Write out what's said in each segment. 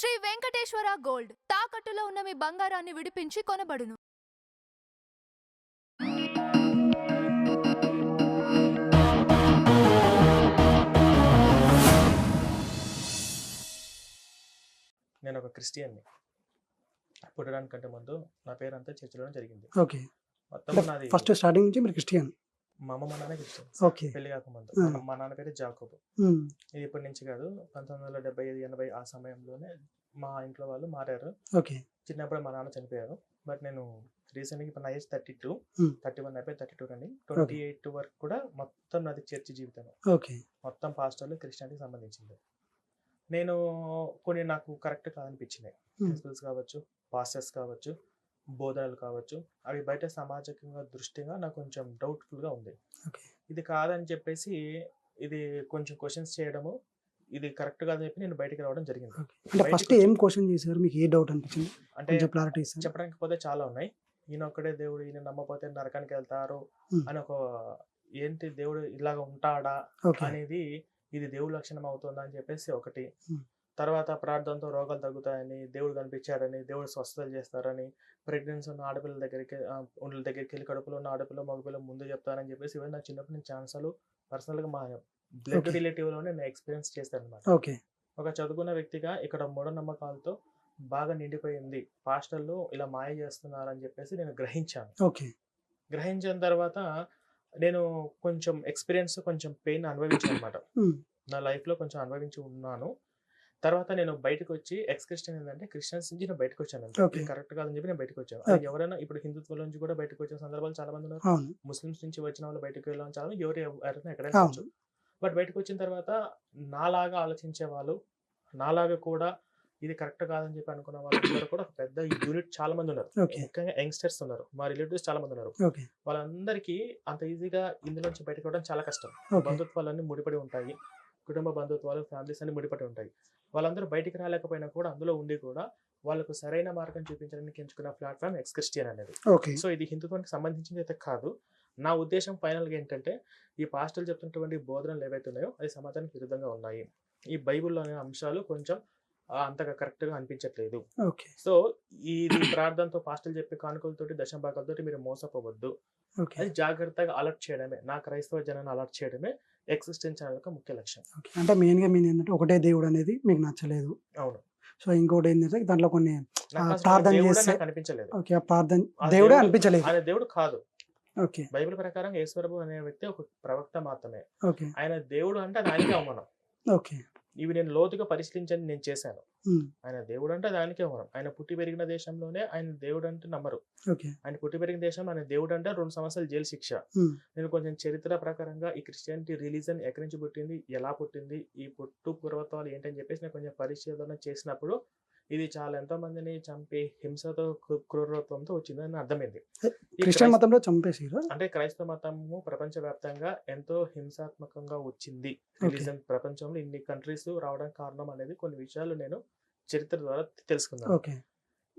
Shri Venkateswara gold. తాకట్టులో ఉన్న మీ బంగారాన్ని విడిపించి కొనబడును. నేను ఒక క్రిస్టియన్ని. పుట్టడానికంటే ముందు నా పేరు అంతా చర్చిలోనే జరిగింది. ఓకే. మొత్తం నాది ఫస్ట్ స్టార్టింగ్ నుంచి మీరు క్రిస్టియన్. మా అమ్మ మా నాన్న ఓకే. పెళ్ళి కాకముందు. మా నాన్న పేరు జాకోబు ఇది ఇప్పటి నుంచి కాదు పంతొమ్మిది వందల డెబ్బై ఐదు ఎనభై ఆ సమయంలోనే మా ఇంట్లో వాళ్ళు మారారు. ఓకే. చిన్నప్పుడు మా నాన్న చనిపోయారు. బట్ నేను రీసెంట్గా ఇప్పుడు నా age thirty two. Thirty one అయిపోయి థర్టీ టూ అండి ట్వంటీ ఎయిట్ వరకు కూడా మొత్తం నాది చర్చి జీవితం. ఓకే. మొత్తం పాస్టర్లు క్రిస్టియానిటీకి సంబంధించింది. నేను కొన్ని నాకు కరెక్ట్ కాదనిపించినాయి. ప్రిన్సిపల్స్ కావచ్చు పాస్టర్స్ కావచ్చు బోధనలు కావచ్చు అవి బయట సామాజికంగా దృష్టిగా నాకు కొంచెం డౌట్ఫుల్గా ఉంది. ఇది కాదని చెప్పేసి ఇది కొంచెం క్వశ్చన్స్ చేయడము ఇది కరెక్ట్ కాదని చెప్పి నేను బయటికి రావడం జరిగింది. అంటే ఫస్ట్ ఏం క్వశ్చన్ చేశారు? మీకు ఏ డౌట్ అనిపించింది? అంటే క్లారిటీ చెప్పడానికి పోతే చాలా ఉన్నాయి. ఈయన ఒక్కడే దేవుడు ఈయన నమ్మపోతే నరకానికి వెళ్తారు. అని ఒక ఏంటి దేవుడు ఇలాగ ఉంటాడా అనేది ఇది దేవుడి లక్షణం అవుతుందా అని చెప్పేసి ఒకటి. తర్వాత ప్రార్థనతో రోగాలు తగ్గుతాయని దేవుడు కనిపించాడని దేవుడు స్వస్థతలు చేస్తారని ప్రెగ్నెన్సీ ఉన్న ఆడపిల్లల దగ్గరికి ఉండ్ల దగ్గరికి వెళ్ళి కడుపులో ఉన్న ఆడపిల్ల మగపిల్ల ముందు చెప్తారని చెప్పేసి ఇవన్నీ నా చిన్నప్పటి నుంచి ఛాన్సాలు పర్సనల్గా మా బ్లడ్. రిలేటివ్లోనే నేను ఎక్స్పీరియన్స్ చేస్తాను అనమాట ఓకే. ఒక చదువుకున్న వ్యక్తిగా ఇక్కడ మూఢనమ్మకాలతో బాగా నిండిపోయింది. పాస్టర్లు ఇలా మాయ చేస్తున్నారని చెప్పేసి నేను గ్రహించాను. ఓకే. గ్రహించిన తర్వాత నేను కొంచెం ఎక్స్పీరియన్స్ కొంచెం పెయిన్ అనుభవించాను అనమాట నా లైఫ్లో కొంచెం అనుభవించి ఉన్నాను. తర్వాత నేను బయటకు వచ్చి ఎక్స్ క్రిస్టియన్ ఏంటంటే క్రిస్టియన్స్ నుంచి నేను బయటకు వచ్చాను కరెక్ట్ కాదని చెప్పి నేను బయటకు వచ్చాను అది. ఎవరైనా ఇప్పుడు హిందుత్వం నుంచి కూడా బయటకు వచ్చే సందర్భాలు చాలా మంది ఉన్నారు ముస్లిమ్స్ నుంచి వచ్చిన వాళ్ళు బయటకు వెళ్ళాలని చాలా ఎవరు ఎవరైనా ఎక్కడైనా బట్ బయటకు వచ్చిన తర్వాత నాలాగా ఆలోచించే వాళ్ళు నాలాగా కూడా ఇది కరెక్ట్ కాదని చెప్పి అనుకున్న వాళ్ళు కూడా ఒక పెద్ద యూనిట్ చాలా మంది ఉన్నారు ముఖ్యంగా యంగ్స్టర్స్ ఉన్నారు. మా రిలేటివ్స్ చాలా మంది ఉన్నారు వాళ్ళందరికీ అంత ఈజీగా ఇందులోంచి బయటకు రావడం చాలా కష్టం. బంధుత్వాలన్నీ ముడిపడి ఉంటాయి. కుటుంబ బంధుత్వాలు ఫ్యామిలీస్ అన్ని ముడిపడి ఉంటాయి. వాళ్ళందరూ బయటికి రాలేకపోయినా కూడా అందులో ఉండి కూడా వాళ్ళకు సరైన మార్గం చూపించడానికి ఎంచుకున్న ప్లాట్ఫామ్ ఎక్స్ క్రిస్టియన్ అనేది. ఓకే. సో ఇది హిందుత్వానికి సంబంధించింది అయితే కాదు. నా ఉద్దేశం ఫైనల్గా ఏంటంటే ఈ పాస్టర్లు చెప్తున్నటువంటి బోధనలు ఏవైతే ఉన్నాయో అది సమాజానికి విరుద్ధంగా ఉన్నాయి. ఈ బైబిల్లోని అంశాలు కొంచెం అంతగా కరెక్ట్గా అనిపించట్లేదు. ఓకే. సో ఇది ప్రార్థనతో పాస్టర్లు చెప్పే కానుకలతోటి దశంభాగాలతోటి మీరు మోసపోవద్దు. అది జాగ్రత్తగా అలర్ట్ చేయడమే. నా క్రైస్తవ జనాన్ని అలర్ట్ చేయడమే. ఎక్సిస్టెన్స్ ఛానల్ యొక్క ముఖ్య లక్ష్యం అంటే మెయిన్గా మీన్ ఏంటంటే ఒకటే దేవుడు అనేది మీకు నచ్చలేదు. అవును. సో ఇంకోటి ఏంటంటే దాంట్లో కొన్ని ప్రార్థన చేస్తే- అనిపించలేదు. ఓకే. ఆ ప్రార్థన దేవుడే అనిపించలేదు. ఆయన దేవుడు కాదు. ఓకే. బైబిల్ ప్రకారం ఈశ్వరబు అనే వ్యక్తి ఒక ప్రవక్త మాత్రమే. ఓకే. ఆయన దేవుడు అంటే అది ఆయనకే అవమానం. ఓకే. ఇవి నేను లోతుగా పరిశీలించని నేను చేశాను. ఆయన దేవుడు అంటే ఆయనకే అవమానం ఆయన పుట్టి పెరిగిన దేశంలోనే ఆయన దేవుడు అంటే నమ్మరు ఆయన పుట్టి పెరిగిన దేశం ఆయన దేవుడు అంటే రెండు సంవత్సరాలు జైలు శిక్ష. నేను కొంచెం చరిత్ర ప్రకారంగా ఈ క్రిస్టియానిటీ రిలీజన్ ఎక్కడి నుంచి పుట్టింది ఎలా పుట్టింది ఈ పుట్టు పూర్వత్వాలు ఏంటని చెప్పేసి నేను కొంచెం పరిశోధన చేసినప్పుడు ఇది చాలా ఎంతో మందిని చంపి హింసతో క్రూ- క్రూరత్వంతో వచ్చిందని అర్థమైంది. క్రిస్టియన్ మతంలో చంపేసిరా అంటే క్రైస్తవ మతము ప్రపంచవ్యాప్తంగా ఎంతో హింసాత్మకంగా వచ్చింది. రిలీజన్ ప్రపంచంలో ఇన్ని కంట్రీస్ రావడానికి కారణం అనేది కొన్ని విషయాలు నేను చరిత్ర ద్వారా తెలుసుకున్నాను.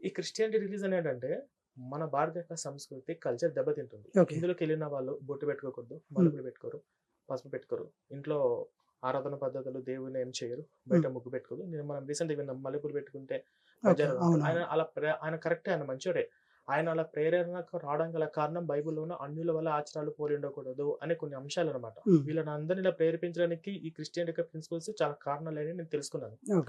ఈ క్రిస్టియానిటీ రిలీజన్ ఏంటంటే మన భారతీయ సంస్కృతి కల్చర్ దెబ్బతింటుంది. ఇందులోకి వెళ్ళిన వాళ్ళు బొట్టు పెట్టుకోకూడదు మలుపులు పెట్టుకోరు పసుపు పెట్టుకోరు. ఇంట్లో ఆరాధన పద్ధతులు దేవుని ఏం చేయరు. బయట ముగ్గు పెట్టుకోరు నేను మనం రీసెంట్ విన్నాం మలుపులు పెట్టుకుంటే ఆయన అలా ఆయన కరెక్టే ఆయన మంచోడే. ఆయన అలా ప్రేరణకు రావడం గల కారణం బైబిల్లో ఉన్న అన్యుల వల్ల ఆచారాలు పోలి ఉండకూడదు అనే కొన్ని అంశాలు అనమాట వీళ్ళని అందరిని ఇలా ప్రేరేపించడానికి ఈ క్రిస్టియన్ యొక్క ప్రిన్సిపల్స్ చాలా కారణాలని నేను తెలుసుకున్నాను.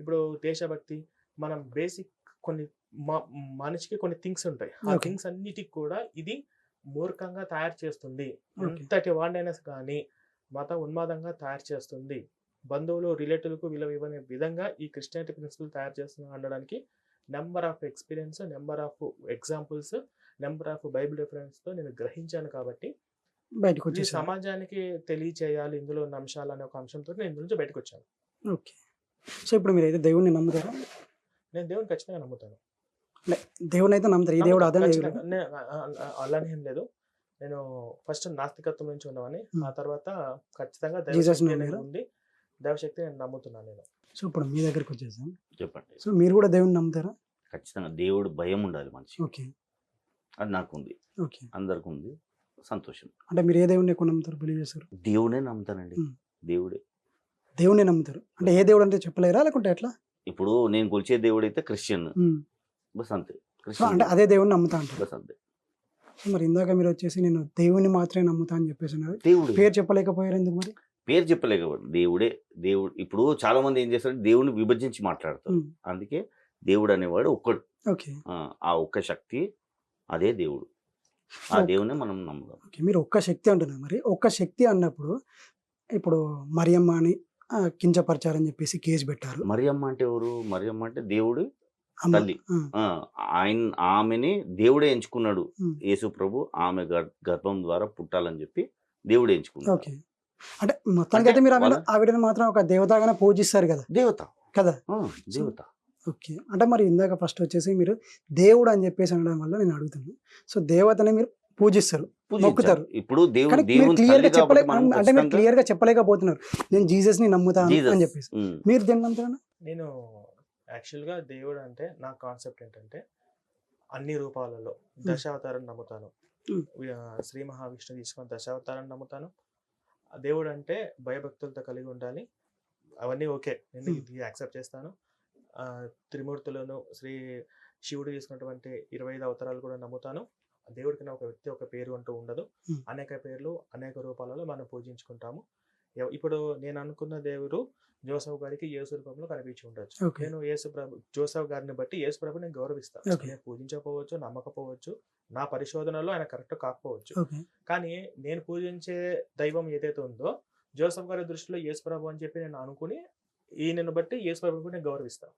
ఇప్పుడు దేశభక్తి మనం బేసిక్ కొన్ని మ- మనిషికి కొన్ని థింగ్స్ ఉంటాయి. ఆ. థింగ్స్ అన్నిటికి కూడా ఇది మూర్ఖంగా తయారు చేస్తుంది. ఎంతటి వాడినైనా కానీ మత ఉన్మాదంగా తయారు చేస్తుంది. బంధువులు రిలేటివ్లకు విలువ ఇవ్వని విధంగా ఈ క్రిస్టియానిటీ ప్రిన్సిపల్ తయారు చేస్తున్నా అనడానికి number of experience number of examples number of బైబిల్తో నేను గ్రహించాను కాబట్టి బయటకు ఈ వచ్చేసి సమాజానికి తెలియచేయాలి. ఇందులో ఉన్న అంశాలు అనే ఒక అంశంతో నేను ఇందులో నుంచి బయటకు వచ్చాను. ఓకే. సో ఇప్పుడు మీరు అయితే దేవుడిని నమ్ముతారా? నేను దేవుని ఖచ్చితంగా నమ్ముతాను. దేవుని అయితే నమ్ముతారు. ఈ దేవుడు అదే ఏం లేదు. నేను ఫస్ట్ నాస్తికత్వం నుంచి ఉన్నవని Hmm. ఆ తర్వాత ఖచ్చితంగా దైవశక్తి? ఉంది దైవశక్తి నేను నమ్ముతున్నాను నేను. సో ఇప్పుడు మీ దగ్గరికి వచ్చేసాం. చెప్పండి. సో మీరు కూడా దేవుని నమ్ముతారా? ఖచ్చితంగా దేవుడు భయం ఉండాలి మనిషి ఓకే. అది నాకు ఉంది ఓకే. అందరికి ఉంది. సంతోషం. అంటే మీరు ఏ దేవుడిని ఎక్కువ నమ్ముతారు బిలీవ్ చేస్తారు? దేవుడే నమ్ముతానండి. దేవుడే. దేవుడిని నమ్ముతారు. అంటే ఏ దేవుడు అంటే చెప్పలేరా లేకుంటే ఎట్లా? ఇప్పుడు నేను కొలిచే దేవుడు అయితే క్రిస్టియన్. బస్ అంతే. అంటే అదే దేవుడిని నమ్ముతా అంటారు. బస్ అంతే. మరి ఇందాక మీరు వచ్చేసి నేను దేవుని మాత్రమే నమ్ముతా అని చెప్పేసి అన్నారు. దేవుడు. పేరు చెప్పలేకపోయారు ఎందుకు మరి? పేరు చెప్పలేకపోతే దేవుడే దేవుడు ఇప్పుడు చాలా మంది ఏం చేస్తారు? దేవుడిని విభజించి మాట్లాడతారు. అందుకే దేవుడు అనేవాడు ఒక్కడు. ఓకే. ఆ, ఒక్క శక్తి అదే దేవుడు. ఆ. దేవునే మనం నమ్ముదాం. ఓకే మీరు ఒక్క శక్తి అంటున్నారు మరి. ఒక్క శక్తి అన్నప్పుడు ఇప్పుడు మరియమ్మ అని కించపరిచారని చెప్పేసి కేసు పెట్టారు. మరియమ్మ అంటే ఎవరు? మరియమ్మ అంటే దేవుడు. తల్లి. ఆయన ఆమెని దేవుడే ఎంచుకున్నాడు. యేసు ప్రభు ఆమె గర్- గర్భం ద్వారా పుట్టాలని చెప్పి దేవుడే ఎంచుకున్నాడు. ఓకే. అంటే మొత్తానికి అయితే మీరు ఆవిడని మాత్రం ఒక దేవతగానే పూజిస్తారు కదా? దేవత. కదా? దేవత. ఓకే. అంటే మరి ఇందాక ఫస్ట్ వచ్చేసి మీరు దేవుడు అని చెప్పేసి అనడం వల్ల నేను అడుగుతున్నాను సో దేవతని మీరు పూజిస్తారు. మొక్కుతారు. ఇప్పుడు క్లియర్గా చెప్పలే అంటే మీరు క్లియర్గా చెప్పలేకపోతున్నారు. నేను జీసస్ని నమ్ముతాను Jesus. అని చెప్పేసి. మీరు దేని నమ్ముతారా నేను యాక్చువల్గా దేవుడు అంటే నా కాన్సెప్ట్ ఏంటంటే అన్ని రూపాలలో దశావతారం నమ్ముతాను. శ్రీ మహావిష్ణు తీసుకున్న దశావతారం నమ్ముతాను. దేవుడు అంటే భయభక్తులతో కలిగి ఉండాలి. అవన్నీ ఓకే. నేను. ఇది యాక్సెప్ట్ చేస్తాను. త్రిమూర్తులను శ్రీ శివుడు తీసుకున్నటువంటి ఇరవై ఐదు అవతారాలు కూడా నమ్ముతాను. దేవుడికి ఒక వ్యక్తి ఒక పేరు అంటూ ఉండదు. అనేక పేర్లు అనేక రూపాలలో మనం పూజించుకుంటాము. ఇప్పుడు నేను అనుకున్న దేవుడు జోసఫ్ గారికి యేసు రూపంలో కనిపించి ఉండొచ్చు. నేను యేసు ప్రభు జోసఫ్ గారిని బట్టి యేసు ప్రభు నేను గౌరవిస్తాను. నేను పూజించకపోవచ్చు నమ్మకపోవచ్చు నా పరిశోధనలో ఆయన కరెక్ట్ కాకపోవచ్చు. కానీ నేను పూజించే దైవం ఏదైతే ఉందో జోసఫ్ గారి దృష్టిలో యేసు ప్రభు అని చెప్పి నేను అనుకుని ఈయనను బట్టి యేసు ప్రభుని నేను గౌరవిస్తాను